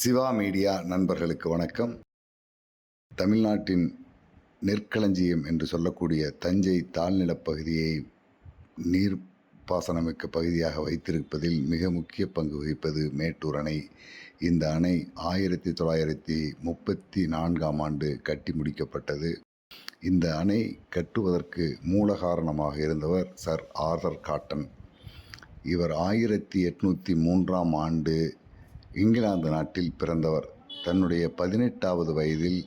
Siva media நண்பர்களுக்கு வணக்கம். தமிழ்நாட்டின் நெற்களஞ்சியம் என்று சொல்லக்கூடிய தஞ்சை தாழ்நிலப் பகுதியை நீர்ப்பாசனமிக்க பகுதியாக வைத்திருப்பதில் மிக முக்கிய பங்கு வகிப்பது மேட்டூர் அணை. இந்த அணை ஆயிரத்தி தொள்ளாயிரத்தி முப்பத்தி நான்காம் ஆண்டு கட்டி முடிக்கப்பட்டது. இந்த அணை கட்டுவதற்கு மூல காரணமாக இருந்தவர் சர் ஆர்தர் காட்டன். இவர் ஆயிரத்தி எட்நூற்றி மூன்றாம் ஆண்டு இங்கிலாந்து நாட்டில் பிறந்தவர். தன்னுடைய பதினெட்டாவது வயதில்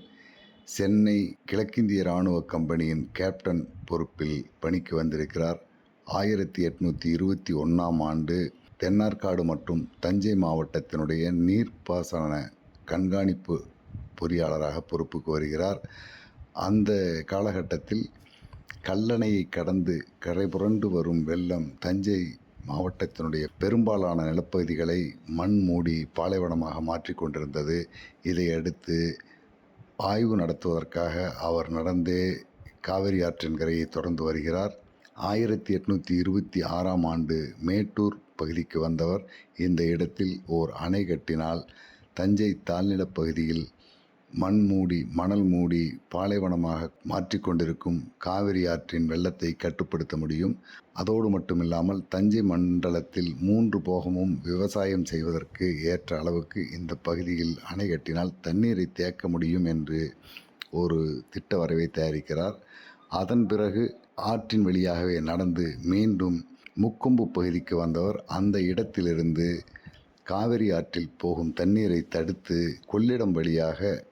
சென்னை கிழக்கிந்திய இராணுவ கம்பெனியின் கேப்டன் பொறுப்பில் பணிக்கு வந்திருக்கிறார். ஆயிரத்தி எட்நூற்றி இருபத்தி ஒன்றாம் ஆண்டு தென்னார்காடு மற்றும் தஞ்சை மாவட்டத்தினுடைய நீர்ப்பாசன கண்காணிப்பு பொறியாளராக பொறுப்புக்கு வருகிறார். அந்த காலகட்டத்தில் கல்லணையை கடந்து கரை புரண்டு வரும் வெள்ளம் தஞ்சை மாவட்டத்தினுடைய பெரும்பாலான நிலப்பகுதிகளை மண் மூடி பாலைவனமாக மாற்றிக்கொண்டிருந்தது இதையடுத்து இதை அடுத்து ஆய்வு நடத்துவதற்காக அவர் நடந்தே காவிரி ஆற்றின் கரையை தொடர்ந்து வருகிறார். ஆயிரத்தி எட்நூற்றி இருபத்தி ஆறாம் ஆண்டு மேட்டூர் பகுதிக்கு வந்தவர். இந்த இடத்தில் ஓர் அணை கட்டினால் தஞ்சை தாழ்நிலப்பகுதியில் மண் மூடி மணல் மூடி பாலைவனமாக மாற்றிக்கொண்டிருக்கும் காவிரி ஆற்றின் வெள்ளத்தை கட்டுப்படுத்த முடியும். அதோடு மட்டுமில்லாமல் தஞ்சை மண்டலத்தில் மூன்று போகமும் விவசாயம் செய்வதற்கு ஏற்ற அளவுக்கு இந்த பகுதியில் அணை கட்டினால் தண்ணீரை தேக்க முடியும் என்று ஒரு திட்ட வரைவை தயாரிக்கிறார். அதன் பிறகு ஆற்றின் வழியாகவே நடந்து மீண்டும் முக்கொம்பு பகுதிக்கு வந்தவர் அந்த இடத்திலிருந்து காவிரி ஆற்றில் போகும் தண்ணீரை தடுத்து கொள்ளிடம் வழியாக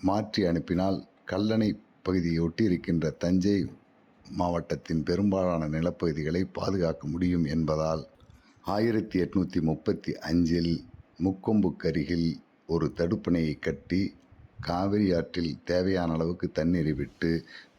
மாற்றி அனுப்பினால் கல்லணை பகுதியை ஒட்டி இருக்கின்ற தஞ்சை மாவட்டத்தின் பெரும்பாலான நிலப்பகுதிகளை பாதுகாக்க முடியும் என்பதால் ஆயிரத்தி எட்நூற்றி முப்பத்தி அஞ்சில் முக்கொம்புக்கருகில் ஒரு தடுப்பணையை கட்டி காவிரி ஆற்றில் தேவையான அளவுக்கு தண்ணீரை விட்டு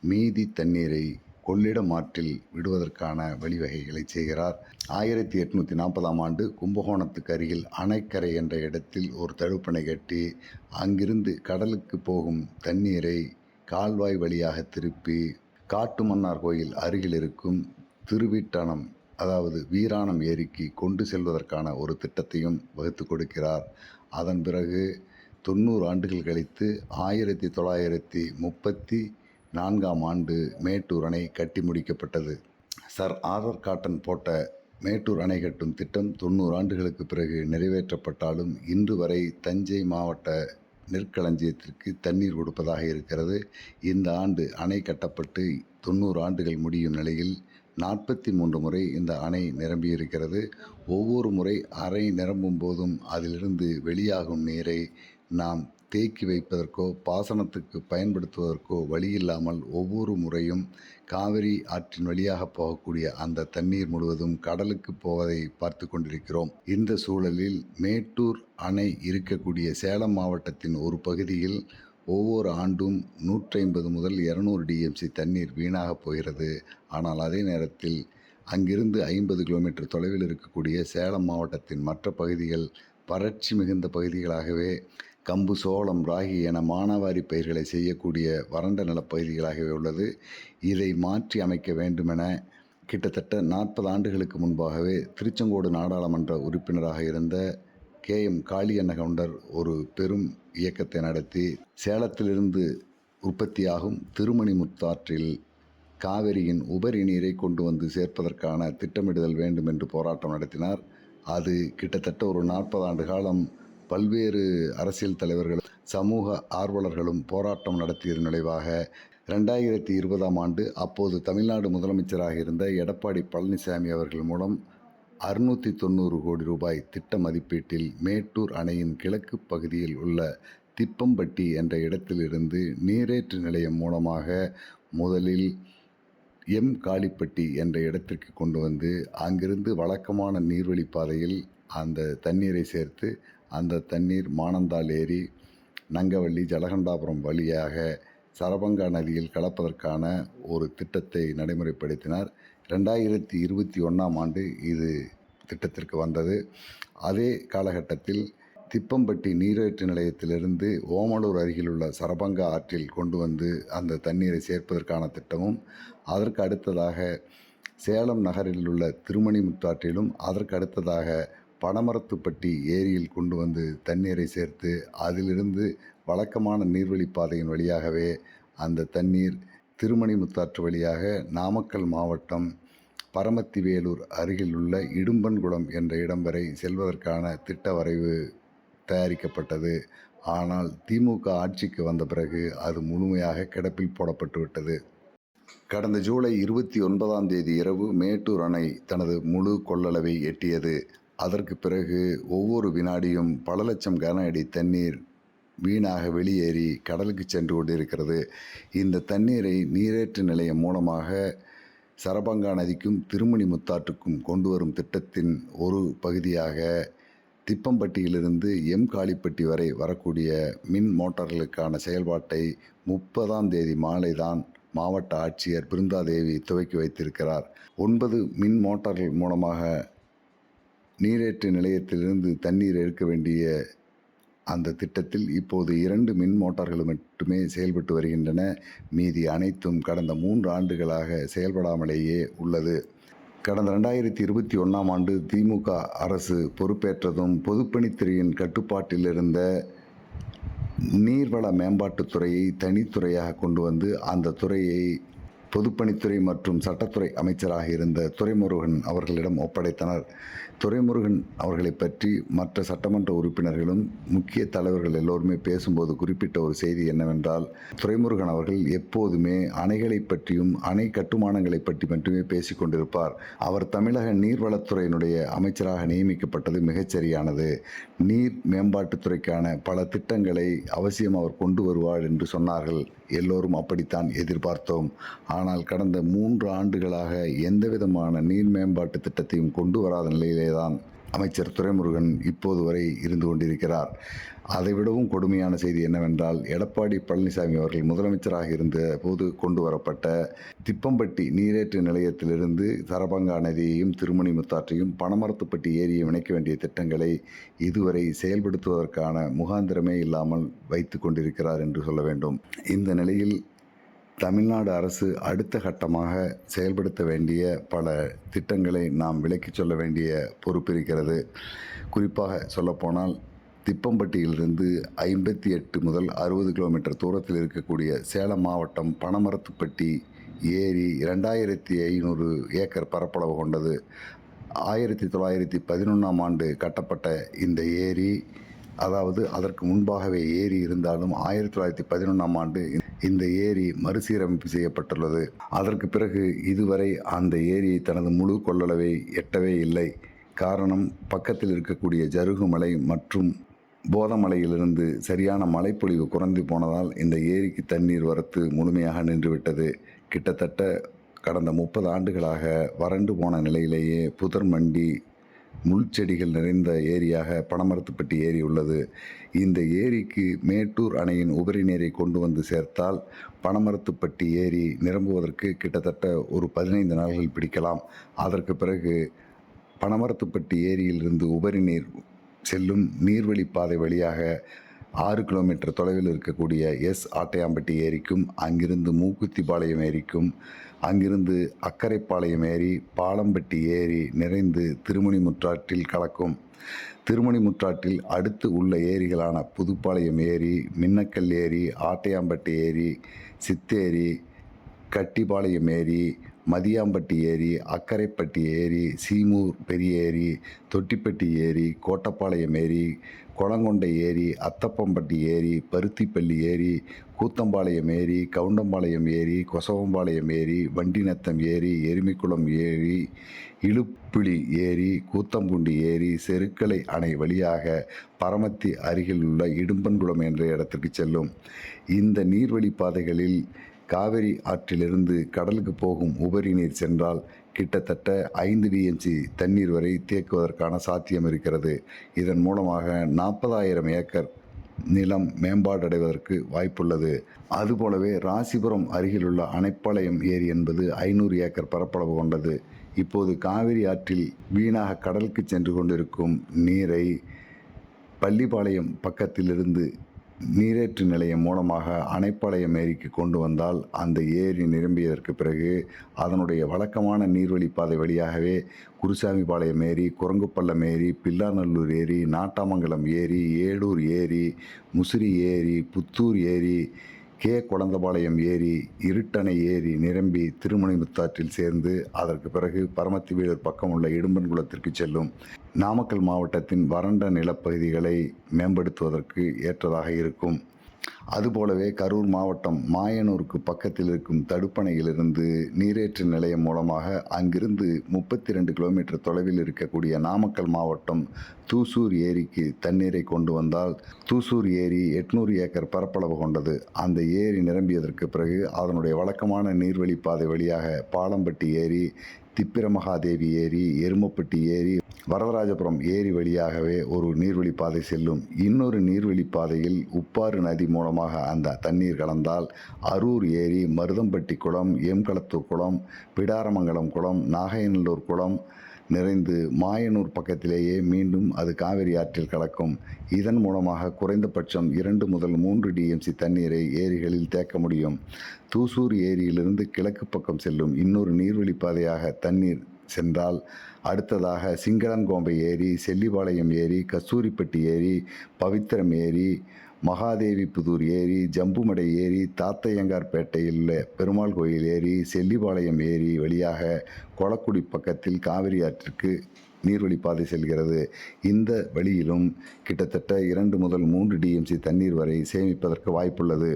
மீதி தண்ணீரை கொள்ளிடம் ஆற்றில் விடுவதற்கான வழிவகைகளை செய்கிறார். ஆயிரத்தி எட்நூற்றி நாற்பதாம் ஆண்டு கும்பகோணத்துக்கு அருகில் அணைக்கரை என்ற இடத்தில் ஒரு தடுப்பணை கட்டி அங்கிருந்து கடலுக்கு போகும் தண்ணீரை கால்வாய் வழியாக திருப்பி காட்டுமன்னார் கோயில் அருகில் இருக்கும் திருவிட்டணம் அதாவது வீராணம் ஏரிக்கு கொண்டு செல்வதற்கான ஒரு திட்டத்தையும் வகுத்து கொடுக்கிறார். அதன் பிறகு தொண்ணூறு ஆண்டுகள் கழித்து ஆயிரத்தி தொள்ளாயிரத்தி முப்பத்தி நான்காம் ஆண்டு மேட்டூர் அணை கட்டி முடிக்கப்பட்டது. சர் ஆர்தர் காட்டன் போட்ட மேட்டூர் அணை கட்டும் திட்டம் தொண்ணூறு ஆண்டுகளுக்கு பிறகு நிறைவேற்றப்பட்டாலும் இன்று வரை தஞ்சை மாவட்ட நெற்களஞ்சியத்திற்கு தண்ணீர் கொடுப்பதாக இருக்கிறது. இந்த ஆண்டு அணை கட்டப்பட்டு தொண்ணூறு ஆண்டுகள் முடியும் நிலையில் நாற்பத்தி மூன்று முறை இந்த அணை நிரம்பியிருக்கிறது. ஒவ்வொரு முறை அணை நிரம்பும் போதும் அதிலிருந்து வெளியாகும் நீரை நாம் தேக்கி வைப்பதற்கோ பாசனத்துக்கு பயன்படுத்துவதற்கோ வழியில்லாமல் ஒவ்வொரு முறையும் காவிரி ஆற்றின் வழியாக போகக்கூடிய அந்த தண்ணீர் முழுவதும் கடலுக்கு போவதை பார்த்து கொண்டிருக்கிறோம். இந்த சூழலில் மேட்டூர் அணை இருக்கக்கூடிய சேலம் மாவட்டத்தின் ஒரு பகுதியில் ஒவ்வொரு ஆண்டும் நூற்றி ஐம்பது முதல் இரநூறு டிஎம்சி தண்ணீர் வீணாக போகிறது. ஆனால் அதே நேரத்தில் அங்கிருந்து ஐம்பது கிலோமீட்டர் தொலைவில் இருக்கக்கூடிய சேலம் மாவட்டத்தின் மற்ற பகுதிகள் வறட்சி மிகுந்த பகுதிகளாகவே கம்பு சோளம் ராகி என மானாவாரி பயிர்களை செய்யக்கூடிய வறண்ட நிலப்பகுதிகளாகவே உள்ளது. இதை மாற்றி அமைக்க வேண்டுமென கிட்டத்தட்ட நாற்பது ஆண்டுகளுக்கு முன்பாகவே திருச்செங்கோடு நாடாளுமன்ற உறுப்பினராக இருந்த கே. எம். காளியண்ண கவுண்டர் ஒரு பெரும் இயக்கத்தை நடத்தி சேலத்திலிருந்து உற்பத்தியாகும் திருமணி முத்தாற்றில் காவிரியின் உபரி நீரை கொண்டு வந்து சேர்ப்பதற்கான திட்டமிடுதல் வேண்டும் என்று போராட்டம் நடத்தினார். அது கிட்டத்தட்ட ஒரு நாற்பது ஆண்டு காலம் பல்வேறு அரசியல் தலைவர்கள் சமூக ஆர்வலர்களும் போராட்டம் நடத்தியதன் விளைவாக ரெண்டாயிரத்தி இருபதாம் ஆண்டு அப்போது தமிழ்நாடு முதலமைச்சராக இருந்த எடப்பாடி பழனிசாமி அவர்கள் மூலம் அறுநூற்றி தொண்ணூறு கோடி ரூபாய் திட்ட மதிப்பீட்டில் மேட்டூர் அணையின் கிழக்கு பகுதியில் உள்ள திப்பம்பட்டி என்ற இடத்திலிருந்து நீரேற்று நிலையம் மூலமாக முதலில் எம் காளிப்பட்டி என்ற இடத்திற்கு கொண்டு வந்து அங்கிருந்து வழக்கமான நீர்வழி பாதையில் அந்த தண்ணீரை சேர்த்து அந்த தண்ணீர் மானந்தாள் ஏரி நங்கவள்ளி ஜலகண்டாபுரம் வழியாக சரபங்கா நதியில் கலப்பதற்கான ஒரு திட்டத்தை நடைமுறைப்படுத்தினார். ரெண்டாயிரத்தி இருபத்தி ஒன்றாம் ஆண்டு இது திட்டத்திற்கு வந்தது. அதே காலகட்டத்தில் திப்பம்பட்டி நீரேற்று நிலையத்திலிருந்து ஓமலூர் அருகிலுள்ள சரபங்கா ஆற்றில் கொண்டு வந்து அந்த தண்ணீரை சேர்ப்பதற்கான திட்டமும் அதற்கு அடுத்ததாக சேலம் நகரில் உள்ள திருமணி முத்தாற்றிலும் அதற்கு அடுத்ததாக பனமரத்துப்பட்டி ஏரியில் கொண்டு வந்து தண்ணீரை சேர்த்து அதிலிருந்து வழக்கமான நீர்வழிப்பாதையின் வழியாகவே அந்த தண்ணீர் திருமணி முத்தாற்று வழியாக நாமக்கல் மாவட்டம் பரமத்தி வேலூர் அருகில் உள்ள இடும்பன்குளம் என்ற இடம் வரை செல்வதற்கான திட்ட வரைவு தயாரிக்கப்பட்டது. ஆனால் திமுக ஆட்சிக்கு வந்த பிறகு அது முழுமையாக கிடப்பில் போடப்பட்டுவிட்டது கடந்த ஜூலை இருபத்தி ஒன்பதாம் தேதி இரவு மேட்டூர் அணை தனது முழு கொள்ளளவை எட்டியது. அதற்கு பிறகு ஒவ்வொரு வினாடியும் பல லட்சம் கன அடி தண்ணீர் வீணாக வெளியேறி கடலுக்கு சென்று கொண்டிருக்கிறது. இந்த தண்ணீரை நீரேற்று நிலையம் மூலமாக சரபங்கா நதிக்கும் திருமணி முத்தாற்றுக்கும் கொண்டு வரும் திட்டத்தின் ஒரு பகுதியாக திப்பம்பட்டியிலிருந்து எம் காளிப்பட்டி வரை வரக்கூடிய மின் மோட்டார்களுக்கான செயல்பாட்டை முப்பதாம் தேதி மாலை தான் மாவட்ட ஆட்சியர் பிருந்தாதேவி துவக்கி வைத்திருக்கிறார். ஒன்பது மின் மோட்டார்கள் மூலமாக நீரேற்று நிலையத்திலிருந்து தண்ணீர் எடுக்க வேண்டிய அந்த திட்டத்தில் இப்போது இரண்டு மின் மோட்டார்கள் மட்டுமே செயல்பட்டு வருகின்றன. மீதி அனைத்தும் கடந்த மூன்று ஆண்டுகளாக செயல்படாமலேயே உள்ளது. கடந்த ரெண்டாயிரத்தி இருபத்தி ஒன்றாம் ஆண்டு திமுக அரசு பொறுப்பேற்றதும் பொதுப்பணித்துறையின் கட்டுப்பாட்டில் இருந்த நீர்வள மேம்பாட்டுத்துறையை தனித்துறையாக கொண்டு வந்து அந்த துறையை பொதுப்பணித்துறை மற்றும் சட்டத்துறை அமைச்சராக இருந்த துரைமுருகன் அவர்களிடம் ஒப்படைத்தனர். துரைமுருகன் அவர்களை பற்றி மற்ற சட்டமன்ற உறுப்பினர்களும் முக்கிய தலைவர்கள் எல்லோருமே பேசும்போது குறிப்பிட்ட ஒரு செய்தி என்னவென்றால் துரைமுருகன் அவர்கள் எப்போதுமே அணைகளை பற்றியும் அணை கட்டுமானங்களை பற்றி மட்டுமே பேசிக் கொண்டிருப்பார். அவர் தமிழக நீர்வளத்துறையினுடைய அமைச்சராக நியமிக்கப்பட்டது மிகச்சரியானது. நீர் மேம்பாட்டுத்துறைக்கான பல திட்டங்களை அவசியம் அவர் கொண்டு வருவார் என்று சொன்னார்கள். எல்லோரும் அப்படித்தான் எதிர்பார்த்தோம். ஆனால் கடந்த மூன்று ஆண்டுகளாக எந்தவிதமான நீர் மேம்பாட்டு திட்டத்தையும் கொண்டு வராத தான் அமைச்சர் துரைமுருகன் இப்போது வரை இருந்து கொண்டிருக்கிறார். அதைவிடவும் கொடுமையான செய்தி என்னவென்றால் எடப்பாடி பழனிசாமி அவர்கள் முதலமைச்சராக இருந்த போது கொண்டு வரப்பட்ட திப்பம்பட்டி நீரேற்று நிலையத்திலிருந்து சரபங்கா நதியையும் திருமணி முத்தாற்றையும் பனமரத்துப்பட்டி ஏரியை இணைக்க வேண்டிய திட்டங்களை இதுவரை செயல்படுத்துவதற்கான முகாந்திரமே இல்லாமல் வைத்து கொண்டிருக்கிறார் என்று சொல்ல வேண்டும். இந்த நிலையில் தமிழ்நாடு அரசு அடுத்த கட்டமாக செயல்படுத்த வேண்டிய பல திட்டங்களை நாம் விலக்கிச் சொல்ல வேண்டிய பொறுப்பு இருக்கிறது. குறிப்பாக சொல்லப்போனால் திப்பம்பட்டியிலிருந்து ஐம்பத்தி எட்டு முதல் அறுபது கிலோமீட்டர் தூரத்தில் இருக்கக்கூடிய சேலம் மாவட்டம் பனமரத்துப்பட்டி ஏரி இரண்டாயிரத்தி ஐநூறு ஏக்கர் பரப்பளவு கொண்டது. ஆயிரத்தி தொள்ளாயிரத்தி பதினொன்றாம் ஆண்டு கட்டப்பட்ட இந்த ஏரி அதாவது அதற்கு முன்பாகவே ஏரி இருந்தாலும் ஆயிரத்தி தொள்ளாயிரத்தி பதினொன்றாம் ஆண்டு இந்த ஏரி மறுசீரமைப்பு செய்யப்பட்டுள்ளது. அதற்கு பிறகு இதுவரை அந்த ஏரி தனது முழு கொள்ளளவை எட்டவே இல்லை. காரணம் பக்கத்தில் இருக்கக்கூடிய ஜருகுமலை மற்றும் போதமலையிலிருந்து சரியான மழைப்பொழிவு குறைந்து போனதால் இந்த ஏரிக்கு தண்ணீர் வரத்து முழுமையாக நின்றுவிட்டது. கிட்டத்தட்ட கடந்த முப்பது ஆண்டுகளாக வறண்டு போன நிலையிலேயே புதர் மண்டி முள் செடிகள் நிறைந்த ஏரியாக பனமரத்துப்பட்டி ஏரி உள்ளது. இந்த ஏரிக்கு மேட்டூர் அணையின் உபரி நீரை கொண்டு வந்து சேர்த்தால் பனமரத்துப்பட்டி ஏரி நிரம்புவதற்கு கிட்டத்தட்ட ஒரு பதினைந்து நாள்கள் பிடிக்கலாம். அதற்கு பிறகு பனமரத்துப்பட்டி ஏரியிலிருந்து உபரி நீர் செல்லும் நீர்வழிப்பாதை வழியாக ஆறு கிலோமீட்டர் தொலைவில் இருக்கக்கூடிய எஸ் ஆட்டையாம்பட்டி ஏரிக்கும் அங்கிருந்து மூக்குத்திப்பாளையம் ஏரிக்கும் அங்கிருந்து அக்கரைப்பாளையம் ஏரி பாலம்பட்டி ஏரி நிறைந்து திருமணி முற்றாற்றில் கலக்கும். திருமணி முற்றாற்றில் அடுத்து உள்ள ஏரிகளான புதுப்பாளையம் ஏரி மின்னக்கல் ஏரி ஆட்டையாம்பட்டி ஏரி சித்தேரி கட்டிப்பாளையம் ஏரி மதியாம்பட்டி ஏரி அக்கரைப்பட்டி ஏரி சீமூர் பெரிய ஏரி தொட்டிப்பட்டி ஏரி கோட்டப்பாளையம் ஏரி கொளங்கொண்டை ஏரி அத்தப்பம்பட்டி ஏரி பருத்திப்பள்ளி ஏரி கூத்தம்பாளையம் ஏரி கவுண்டம்பாளையம் ஏரி கொசவம்பாளையம் ஏரி வண்டிநத்தம் ஏரி எருமிக்குளம் ஏரி இழுப்பிளி ஏரி கூத்தம்புண்டி ஏரி செருக்கலை அணை வழியாக பரமத்தி அருகில் உள்ள இடும்பன்குளம் என்ற இடத்திற்கு செல்லும். இந்த நீர்வழி பாதைகளில் காவிரி ஆற்றிலிருந்து கடலுக்கு போகும் உபரி நீர் சென்றால் கிட்டத்தட்ட ஐந்து டிஎம்சி தண்ணீர் வரை தேக்குவதற்கான சாத்தியம் இருக்கிறது. இதன் மூலமாக நாற்பதாயிரம் ஏக்கர் நிலம் மேம்பாடடைவதற்கு வாய்ப்புள்ளது. அதுபோலவே ராசிபுரம் அருகிலுள்ள அணைப்பாளையம் ஏரி என்பது ஐநூறு ஏக்கர் பரப்பளவு கொண்டது. இப்போது காவிரி ஆற்றில் வீணாக கடலுக்கு சென்று கொண்டிருக்கும் நீரை பள்ளிப்பாளையம் பக்கத்திலிருந்து நீரேற்று நிலையம் மூலமாக அணைப்பாளையம் ஏரிக்கு கொண்டு வந்தால் அந்த ஏரி நிரம்பியதற்கு பிறகு அதனுடைய வழக்கமான நீர்வழிப்பாதை வழியாகவே குருசாமிபாளையம் ஏரி குரங்குப்பள்ளம் ஏரி பில்லாநல்லூர் ஏரி நாட்டாமங்கலம் ஏரி ஏடூர் ஏரி முசிறி ஏரி புத்தூர் ஏரி கே. குழந்தபாளையம் ஏரி இருட்டணை ஏரி நிரம்பி திருமணிமுத்தாற்றில் சேர்ந்து அதற்கு பிறகு பரமத்தி வீடர் பக்கம் உள்ள இடும்பன்குளத்திற்கு செல்லும் நாமக்கல் மாவட்டத்தின் வறண்ட நிலப்பகுதிகளை மேம்படுத்துவதற்கு ஏற்றதாக இருக்கும். அதுபோலவே கரூர் மாவட்டம் மாயனூருக்கு பக்கத்தில் இருக்கும் தடுப்பணையிலிருந்து நீரேற்று நிலையம் மூலமாக அங்கிருந்து முப்பத்தி ரெண்டு கிலோமீட்டர் தொலைவில் இருக்கக்கூடிய நாமக்கல் மாவட்டம் தூசூர் ஏரிக்கு தண்ணீரை கொண்டு வந்தால் தூசூர் ஏரி எட்நூறு ஏக்கர் பரப்பளவு கொண்டது. அந்த ஏரி நிரம்பியதற்கு பிறகு அதனுடைய வழக்கமான நீர்வழிப்பாதை வழியாக பாலம்பட்டி ஏரி திப்பிரமகாதேவி ஏரி எருமப்பட்டி ஏரி வரதராஜபுரம் ஏரி வழியாகவே ஒரு நீர்வழிப்பாதை செல்லும். இன்னொரு நீர்வழிப்பாதையில் உப்பாறு நதி மூலமாக அந்த தண்ணீர் கலந்தால் அரூர் ஏரி மருதம்பட்டி குளம் எம்களத்தூர் குளம் பிடாரமங்கலம் குளம் நாகையநல்லூர் குளம் நிறைந்து மாயனூர் பக்கத்திலேயே மீண்டும் அது காவிரி ஆற்றில் கலக்கும். இதன் மூலமாக குறைந்தபட்சம் இரண்டு முதல் மூன்று டிஎம்சி தண்ணீரை ஏரிகளில் தேக்க முடியும். தூசூர் ஏரியிலிருந்து கிழக்கு பக்கம் செல்லும் இன்னொரு நீர்வழிப்பாதையாக தண்ணீர் சென்றால் அடுத்ததாக சிங்களங்கோம்பை ஏரி செல்லிபாளையம் ஏரி கஸ்தூரிப்பட்டி ஏரி பவித்திரம் ஏரி மகாதேவி புதூர் ஏரி ஜம்புமடை ஏரி தாத்தையங்கார்பேட்டையில் உள்ள பெருமாள் கோயில் ஏரி செல்லிபாளையம் ஏரி வழியாக கொளக்குடி பக்கத்தில் காவிரி ஆற்றிற்கு நீர்வழிப்பாதை செல்கிறது. இந்த வழியிலும் கிட்டத்தட்ட இரண்டு முதல் மூன்று டிஎம்சி தண்ணீர் வரை சேமிப்பதற்கு வாய்ப்புள்ளது.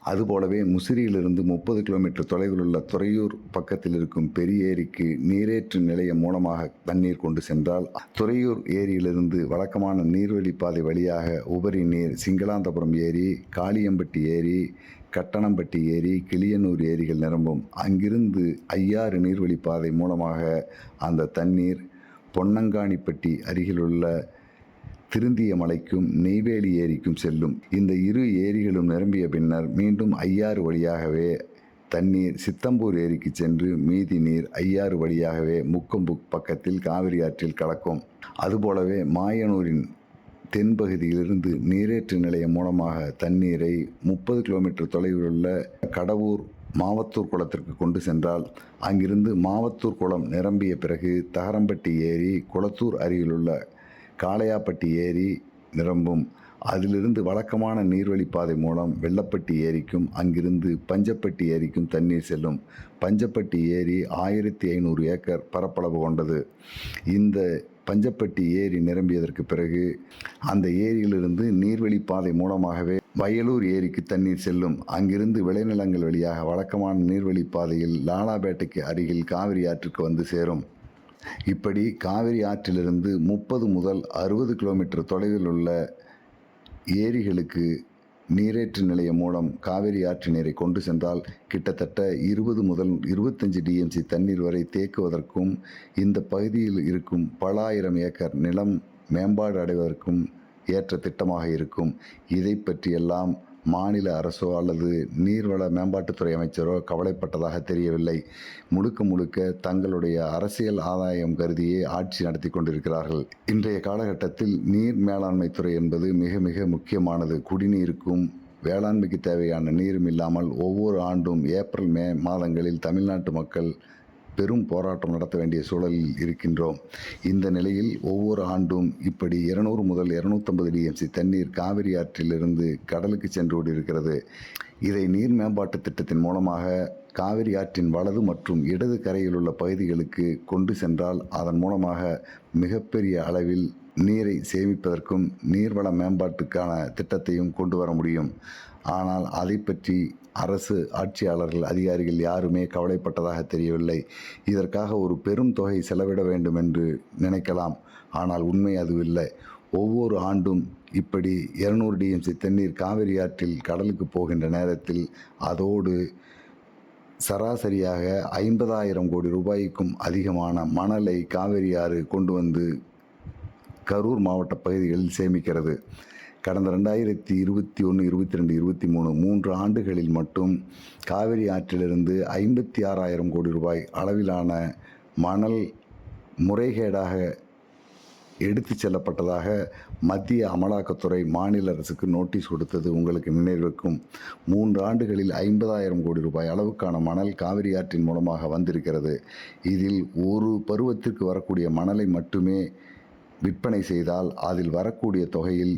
அதுபோலவே முசிறியிலிருந்து முப்பது கிலோமீட்டர் தொலைவில் உள்ள துறையூர் பக்கத்தில் இருக்கும் பெரிய ஏரிக்கு நீரேற்று நிலையம் மூலமாக தண்ணீர் கொண்டு சென்றால் துறையூர் ஏரியிலிருந்து வழக்கமான நீர்வழிப்பாதை வழியாக உபரி நீர் சிங்களாந்தபுரம் ஏரி காளியம்பட்டி ஏரி கட்டணம்பட்டி ஏரி கிளியனூர் ஏரிகள் நிரம்பும். அங்கிருந்து ஐயாறு நீர்வழிப்பாதை மூலமாக அந்த தண்ணீர் பொன்னங்காணிப்பட்டி அருகிலுள்ள திருந்திய மலைக்கும் நெய்வேலி ஏரிக்கும் செல்லும். இந்த இரு ஏரிகளும் நிரம்பிய பின்னர் மீண்டும் ஐயாறு வழியாகவே தண்ணீர் சித்தம்பூர் ஏரிக்கு சென்று மீதி நீர் ஐயாறு வழியாகவே முக்கம்புக் பக்கத்தில் காவிரி ஆற்றில் கலக்கும். அதுபோலவே மாயனூரின் தென்பகுதியிலிருந்து நீரேற்று நிலையம் மூலமாக தண்ணீரை முப்பது கிலோமீட்டர் தொலைவில் உள்ள கடவூர் மாவத்தூர் குளத்திற்கு கொண்டு சென்றால் அங்கிருந்து மாவத்தூர் குளம் நிரம்பிய பிறகு தகரம்பட்டி ஏரி குளத்தூர் அருகிலுள்ள காளையாப்பட்டி ஏரி நிரம்பும். அதிலிருந்து வழக்கமான நீர்வழிப்பாதை மூலம் வெள்ளப்பட்டி ஏரிக்கும் அங்கிருந்து பஞ்சப்பட்டி ஏரிக்கும் தண்ணீர் செல்லும். பஞ்சப்பட்டி ஏரி ஆயிரத்தி ஐநூறு ஏக்கர் பரப்பளவு கொண்டது. இந்த பஞ்சப்பட்டி ஏரி நிரம்பியதற்கு பிறகு அந்த ஏரியிலிருந்து நீர்வழிப்பாதை மூலமாகவே வயலூர் ஏரிக்கு தண்ணீர் செல்லும். அங்கிருந்து விளைநிலங்கள் வழியாக வழக்கமான நீர்வழிப்பாதையில் லாலாபேட்டைக்கு அருகில் காவிரி ஆற்றுக்கு வந்து சேரும். இப்படி காவிரி ஆற்றிலிருந்து முப்பது முதல் அறுபது கிலோமீட்டர் தொலைவில் உள்ள ஏரிகளுக்கு நீரேற்று நிலையம் மூலம் காவிரி ஆற்று நீரை கொண்டு சென்றால் கிட்டத்தட்ட இருபது முதல் இருபத்தஞ்சு டிஎம்சி தண்ணீர் வரை தேக்குவதற்கும் இந்த பகுதியில் இருக்கும் பல ஆயிரம் ஏக்கர் நிலம் மேம்பாடு அடைவதற்கும் ஏற்ற திட்டமாக இருக்கும். இதை பற்றியெல்லாம் மாநில அரசோ அல்லது நீர்வள மேம்பாட்டுத்துறை அமைச்சரோ கவலைப்பட்டதாக தெரியவில்லை. முழுக்க முழுக்க தங்களுடைய அரசியல் ஆதாயம் கருதியே ஆட்சி நடத்தி கொண்டிருக்கிறார்கள். இன்றைய காலகட்டத்தில் நீர் மேலாண்மை துறை என்பது மிக மிக முக்கியமானது. குடிநீருக்கும் வேளாண்மைக்கு தேவையான நீரும் இல்லாமல் ஒவ்வொரு ஆண்டும் ஏப்ரல் மே மாதங்களில் தமிழ்நாட்டு மக்கள் பெரும் போராட்டம் நடத்த வேண்டிய சூழலில் இருக்கின்றோம். இந்த நிலையில் ஒவ்வொரு ஆண்டும் இப்படி இருநூறு முதல் இருநூத்தம்பது டிஎம்சி தண்ணீர் காவிரி ஆற்றிலிருந்து கடலுக்கு சென்று கொண்டிருக்கிறது. இதை நீர் மேம்பாட்டு திட்டத்தின் மூலமாக காவிரி ஆற்றின் வலது மற்றும் இடது கரையில் உள்ள பகுதிகளுக்கு கொண்டு சென்றால் அதன் மூலமாக மிகப்பெரிய அளவில் நீரை சேமிப்பதற்கும் நீர்வள மேம்பாட்டுக்கான திட்டத்தையும் கொண்டு வர முடியும். ஆனால் அதை பற்றி அரசு ஆட்சியாளர்கள் அதிகாரிகள் யாருமே கவலைப்பட்டதாக தெரியவில்லை. இதற்காக ஒரு பெரும் தொகை செலவிட வேண்டும் என்று நினைக்கலாம். ஆனால் உண்மை அதுவில்லை. ஒவ்வொரு ஆண்டும் இப்படி இருநூறு டிஎம்சி தண்ணீர் காவிரி ஆற்றில் கடலுக்கு போகின்ற நேரத்தில் அதோடு சராசரியாக ஐம்பதாயிரம் கோடி ரூபாய்க்கும் அதிகமான மணலை காவிரி ஆறு கொண்டு வந்து கரூர் மாவட்ட பகுதிகளில் சேமிக்கிறது. கடந்த ரெண்டாயிரத்தி இருபத்தி ஒன்று இருபத்தி ரெண்டு இருபத்தி மூணு மூன்று ஆண்டுகளில் மட்டும் காவிரி ஆற்றிலிருந்து ஐம்பத்தி ஆறாயிரம் கோடி ரூபாய் அளவிலான மணல் முறைகேடாக எடுத்துச் செல்லப்பட்டதாக மத்திய அமலாக்கத்துறை மாநில அரசுக்கு நோட்டீஸ் கொடுத்தது. உங்களுக்கு நினைவிருக்கும் மூன்று ஆண்டுகளில் ஐம்பதாயிரம் கோடி ரூபாய் அளவுக்கான மணல் காவிரி ஆற்றின் மூலமாக வந்திருக்கிறது. இதில் ஒரு பருவத்திற்கு வரக்கூடிய மணலை மட்டுமே விற்பனை செய்தால் அதில் வரக்கூடிய தொகையில்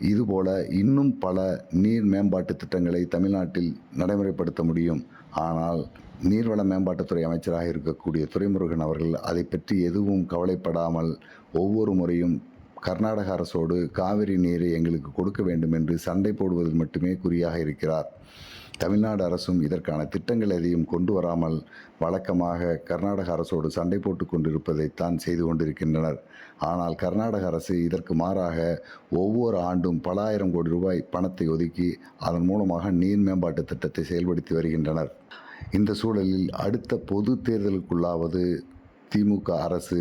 இதுபோல இன்னும் பல நீர் மேம்பாட்டு திட்டங்களை தமிழ்நாட்டில் நடைமுறைப்படுத்த முடியும். ஆனால் நீர்வள மேம்பாட்டுத்துறை அமைச்சராக இருக்கக்கூடிய துரைமுருகன் அவர்கள் அதை பற்றி எதுவும் கவலைப்படாமல் ஒவ்வொரு முறையும் கர்நாடக அரசோடு காவிரி நீரை எங்களுக்கு கொடுக்க வேண்டும் என்று சண்டை போடுவதில் மட்டுமே குறியாக இருக்கிறார். தமிழ்நாடு அரசும் இதற்கான திட்டங்கள் எதையும் கொண்டு வராமல் வழக்கமாக கர்நாடக அரசோடு சண்டை போட்டு கொண்டிருப்பதைத்தான் செய்து கொண்டிருக்கின்றனர். ஆனால் கர்நாடக அரசு இதற்கு மாறாக ஒவ்வொரு ஆண்டும் பல ஆயிரம் கோடி ரூபாய் பணத்தை ஒதுக்கி அதன் மூலமாக நீர் மேம்பாட்டு திட்டத்தை செயல்படுத்தி வருகின்றனர். இந்த சூழலில் அடுத்த பொது தேர்தலுக்குள்ளாவது திமுக அரசு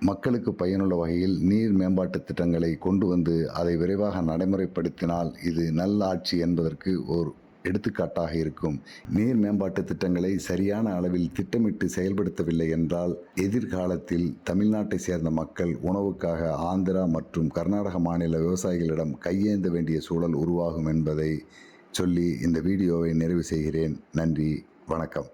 மக்களுக்கு பயனுள்ள வகையில் நீர் மேம்பாட்டு திட்டங்களை கொண்டு வந்து அதை விரைவாக நடைமுறைப்படுத்தினால் இது நல்ல ஆட்சி என்பதற்கு ஒரு எடுத்துக்காட்டாக இருக்கும். நீர் மேம்பாட்டு திட்டங்களை சரியான அளவில் திட்டமிட்டு செயல்படுத்தவில்லை என்றால் எதிர்காலத்தில் தமிழ்நாட்டை சேர்ந்த மக்கள் உணவுக்காக ஆந்திரா மற்றும் கர்நாடக மாநில விவசாயிகளிடம் கையேந்த வேண்டிய சூழல் உருவாகும் என்பதை சொல்லி இந்த வீடியோவை நிறைவு செய்கிறேன். நன்றி. வணக்கம்.